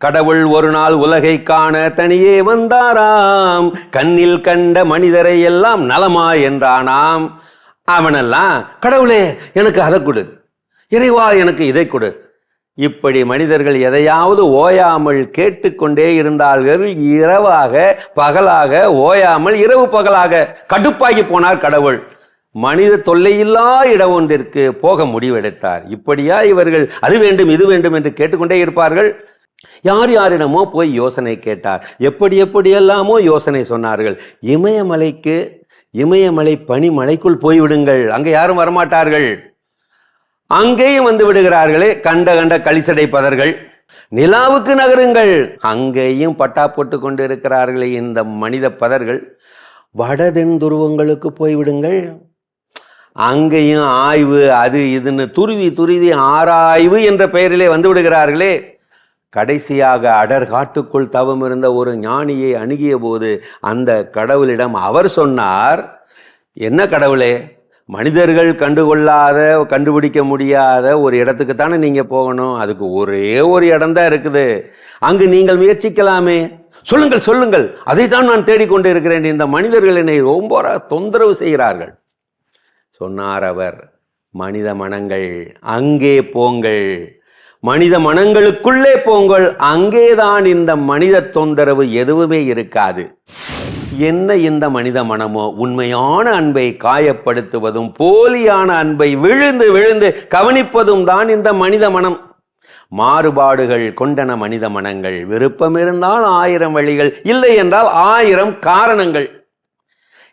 கடவுள் ஒரு நாள் உலகை காண தனியே வந்தாராம். கண்ணில் கண்ட மனிதரை எல்லாம் நலமா என்றானாம். அவனெல்லாம் கடவுளே எனக்கு அதை கொடு. இறைவா எனக்கு இதை கொடு. இப்படி மனிதர்கள் எதையாவது ஓயாமல் கேட்டுக்கொண்டே இருந்தார்கள் இரவாக பகலாக ஓயாமல் இரவு பகலாக கடுப்பாகி போனார் கடவுள். மனித தொல்லையில்லா இடம் ஒன்றிற்கு போக முடிவெடுத்தார். இப்படியா இவர்கள் அது வேண்டும் இது வேண்டும் என்று கேட்டுக்கொண்டே இருப்பார்கள்? யார் யாரிடமோ போய் யோசனை கேட்டார். எப்படி எப்படியெல்லாமோ யோசனை சொன்னார்கள். இமயமலைக்கு இமயமலை பனிமலைக்குள் போய்விடுங்கள். அங்கே யாரும் வரமாட்டார்கள். அங்கேயும் வந்து விடுகிறார்களே கண்ட கண்ட களிசடை பதர்கள். நிலாவுக்கு நகருங்கள். அங்கேயும் பட்டா போட்டு கொண்டு இருக்கிறார்களே இந்த மனித பதர்கள். வடதென் துருவங்களுக்கு போய்விடுங்கள். அங்கேயும் ஆய்வு அது இதுன்னு துருவி துருவி ஆராய்வு என்ற பெயரிலே வந்து விடுகிறார்களே. கடைசியாக அடர் காட்டுக்குள் தவம் இருந்த ஒரு ஞானியை அணுகிய போது அந்த கடவுளிடம் அவர் சொன்னார் என்ன கடவுளே மனிதர்கள் கண்டுகொள்ளாத கண்டுபிடிக்க முடியாத ஒரு இடத்துக்கு தானே நீங்கள் போகணும்? அதுக்கு ஒரே ஒரு இடம் தான் இருக்குது. அங்கு நீங்கள் முயற்சிக்கலாமே. சொல்லுங்கள் சொல்லுங்கள். அதைத்தான் நான் தேடிக்கொண்டு இருக்கிறேன் இந்த மனிதர்கள் என்னை ரொம்ப தொந்தரவு செய்கிறார்கள். சொன்னார் அவர் மனித மனங்கள் அங்கே போங்கள். மனித மனங்களுக்குள்ளே போங்கள். அங்கேதான் இந்த மனித தொந்தரவு எதுவுமே இருக்காது. என்ன இந்த மனித மனமோ? உண்மையான அன்பை காயப்படுத்துவதும் போலியான அன்பை விழுந்து விழுந்து கவனிப்பதும் தான் இந்த மனித மனம். மாறுபாடுகள் கொண்டன மனித மனங்கள் விருப்பம் இருந்தால் ஆயிரம் வழிகள் இல்லை என்றால் ஆயிரம் காரணங்கள்.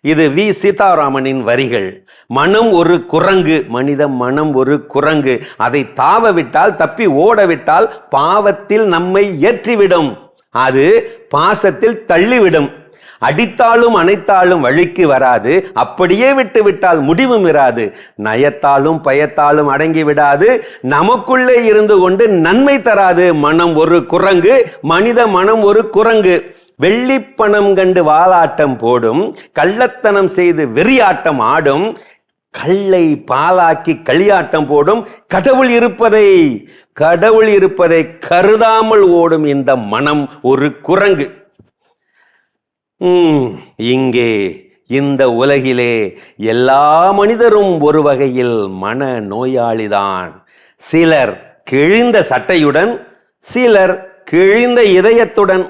இது வி. சீதாராமனின் வரிகள். மனம் ஒரு குரங்கு மனித மனம் ஒரு குரங்கு. அதை தாவ விட்டால் தப்பி ஓடவிட்டால் பாவத்தில் நம்மை ஏற்றிவிடும். அது பாசத்தில் தள்ளிவிடும். அடித்தாலும் அணைத்தாலும் வழிக்கு வராது அப்படியே விட்டு விட்டால் முடிவும் இராது. நயத்தாலும் பயத்தாலும் அடங்கி விடாது. நமக்குள்ளே இருந்து கொண்டு நன்மை தராது. மனம் ஒரு குரங்கு மனித மனம் ஒரு குரங்கு. வெள்ளிப்பணம் கண்டு வாலாட்டம் போடும் கள்ளத்தனம் செய்து வெறியாட்டம் ஆடும் கல்லை பாலாக்கி களியாட்டம் போடும். கடவுள் இருப்பதை கடவுள் இருப்பதை கருதாமல் ஓடும் இந்த மனம் ஒரு குரங்கு. இங்கே இந்த உலகிலே எல்லா மனிதரும் ஒரு வகையில் மன நோயாளிதான். சிலர் கிழிந்த சட்டையுடன் சிலர் கிழிந்த இதயத்துடன்.